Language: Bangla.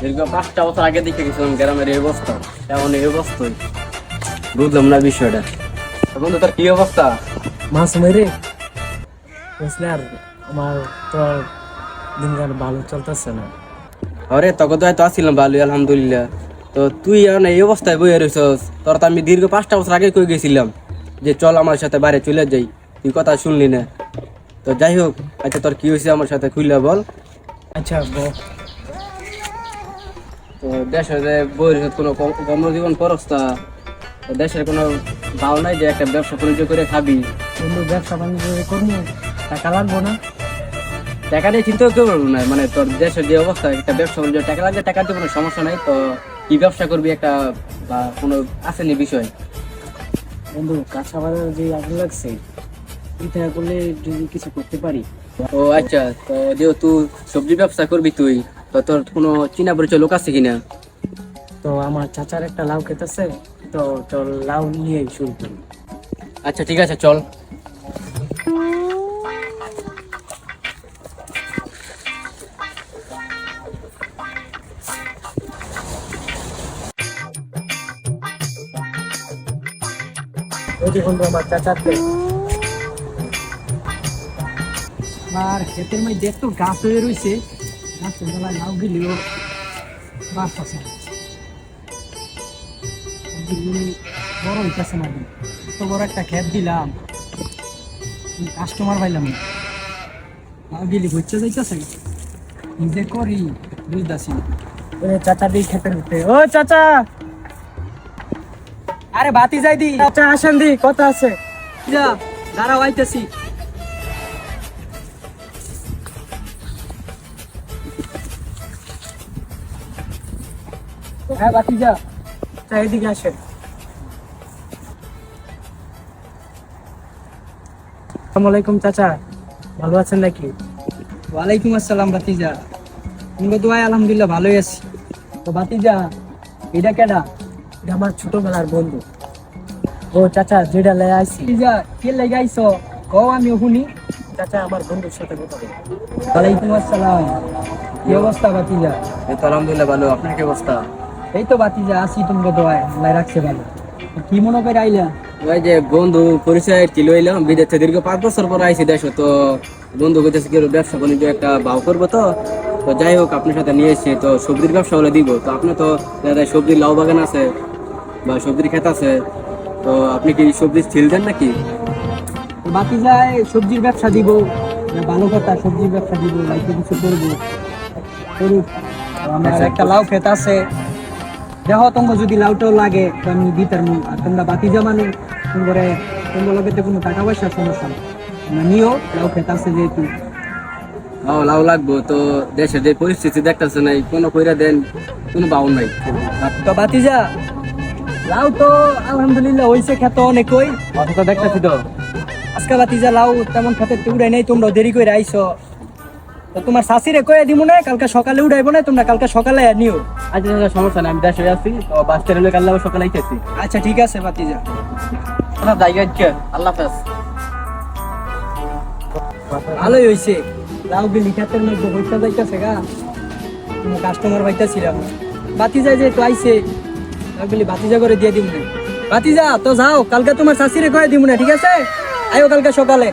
দীর্ঘ পাঁচটা বছর আগে দেখে গেছিলাম গ্রামের এই অবস্থা এমন এই অবস্থায়। বুঝলাম না বিষয়টা। তো বন্ধু তোর কি অবস্থা? মাছ মেরে বুঝলে আর আমার তো দিনকাল ভালো চলতেছে না। আরে তখন তো হয়তো আসছিলাম ভালো আলহামদুলিল্লাহ। তো তুই এখন এই অবস্থায় বই রয়েছস তোর তো আমি দীর্ঘ পাঁচটা বছর আগে কই গেছিলাম যে চল আমার সাথে বাইরে চলে যাই। তুই কথা শুনলি না। তো যাই হোক আচ্ছা তোর কি হয়েছে আমার সাথে খুলে বল। আচ্ছা তো দেশে যে রয়েছে কোনো কর্মজীবন তো দেশের কোনো ভাও নাই যে একটা ব্যবসা বাণিজ্য করে খাবি? বন্ধু ব্যবসা বাণিজ্য করব টাকা লাগবো না। টাকা নিয়ে চিন্তা করতে পারব না মানে তোর দেশের যে অবস্থা একটা ব্যবসা বাণিজ্য টাকা লাগলে টাকার তো কোনো সমস্যা নাই তো কি ব্যবসা করবি একটা বা কোনো আসেনি বিষয়? বন্ধু কাঁচা বাজার যে আগুন লাগছে এটা করলে যদি কিছু করতে পারি। ও আচ্ছা তো যেহেতু সবজি ব্যবসা করবি তুই তো তোর কোনো চিনা পরিচয় লোক আছে কিনা? তো আমার চাচার একটা লাউ খেতেছে তো চল লাউ নিয়ে শুরু করি। আচ্ছা ঠিক আছে চল। ওই বন্ধু আমার চাচাতে ক্ষেতের মধ্যে একটু গাছ হয়ে রয়েছে গেলেও আছে বড় হইতেছে না এত বড় একটা দিলাম কাস্টমার পাইলাম না লাউ গেলি হচ্ছে যাইতেছে নিজে করি বুঝতেছি চাচা দিই খেতের ভিতরে ও চাচা আরে বাতি যাই দি। চাচা আসেন দি কথা আছে। যা দাঁড়াও আইতেছি। হ্যাঁ বাতি যা চা এদিকে আসেন। আসসালামু চাচা। ভালো আছেন নাকি? ওয়ালাইকুম আসসালাম বাতিজা। তুমি দোয়াই আলহামদুলিল্লাহ ভালোই আছি। তো বাতিজা এটা কেডা? এটা আমার ছোটবেলার বন্ধু। ও চাচা যেটা লে আইছি। বাতিজা কে লাগাইছো কও আমি শুনি। চাচা আমার বন্ধুর সাথে কথা বলি। ওয়ালাইকুম আসসালাম। কি অবস্থা বাতিজা? এই তো আলহামদুলিল্লাহ ভালো। আপনার কি অবস্থা? এই তো বাতিজা আছি তোমাকে দোয়াই আল্লাহ রাখছে ভালো। কি মনে করে আইলা? ওই যে বন্ধু পরিচয় কি লইলাম বিদেশে দীর্ঘ পাঁচ বছর পর আইসি দেশ তো বন্ধু কইতেছে কি ব্যবসা বাণিজ্য একটা ভাও করব তো। তো যাই হোক আপনার সাথে নিয়ে এসেছি তো সবজির ব্যবসা হলে দিব। তো আপনি তো যায় সবজির লাউ বাগান আছে বা সবজির ক্ষেত আছে। তো আপনি কি সবজি ছিল দেন নাকি? বাতিজা সবজির ব্যবসা দিব। ভালো কথা সবজির ব্যবসা দিব লাইফে কিছু করব। করুক। আমার আচ্ছা, একটা লাউ খেত আছে। দেখো তোমার যদি লাউটাও লাগে তো আমি দিতার আর তোমরা বাতিজা মানে তুমি করে তোমার লগে তো কোনো টাকা পয়সার সমস্যা তোমরা নিও লাউ খেত আছে যেহেতু। ও লাউ লাগবো তো দেশের যে পরিস্থিতি দেখতেছে নাই কোনো কইরা দেন কোনো বাউন নাই। তো বাতিজা লাউ তো আলহামদুলিল্লাহ হইছে খেত অনেকই। অথচ দেখতেছি তো। আজকে বাতিজা লাউ তেমন খেতে তো উড়াই নাই তোমরা দেরি করে আইছো তো তোমার শাশিরে কয়ে দিব না কালকে সকালে উড়াইবো না তোমরা কালকে সকালে নিও। আচ্ছা আচ্ছা, সমস্যা নাই আমি দেশে আছি তো বাস স্ট্যান্ডে কাল সকালে আইতেছি। আচ্ছা ঠিক আছে জায়গা হচ্ছে আল্লাহ হাফেজ। ভালোই হইছে। লাউ বিলি খেতের মধ্যে বইটা যাইতেছে গা। কাস্টমার পাইতেছিলাম। বাতিজা যে তো আইছে লাউ বিলি বাতিজা করে দিয়ে দিব না। বাতিজা তো যাও কালকে তোমার শাশিরে কয়ে দিব না ঠিক আছে? আইও কালকে সকালে।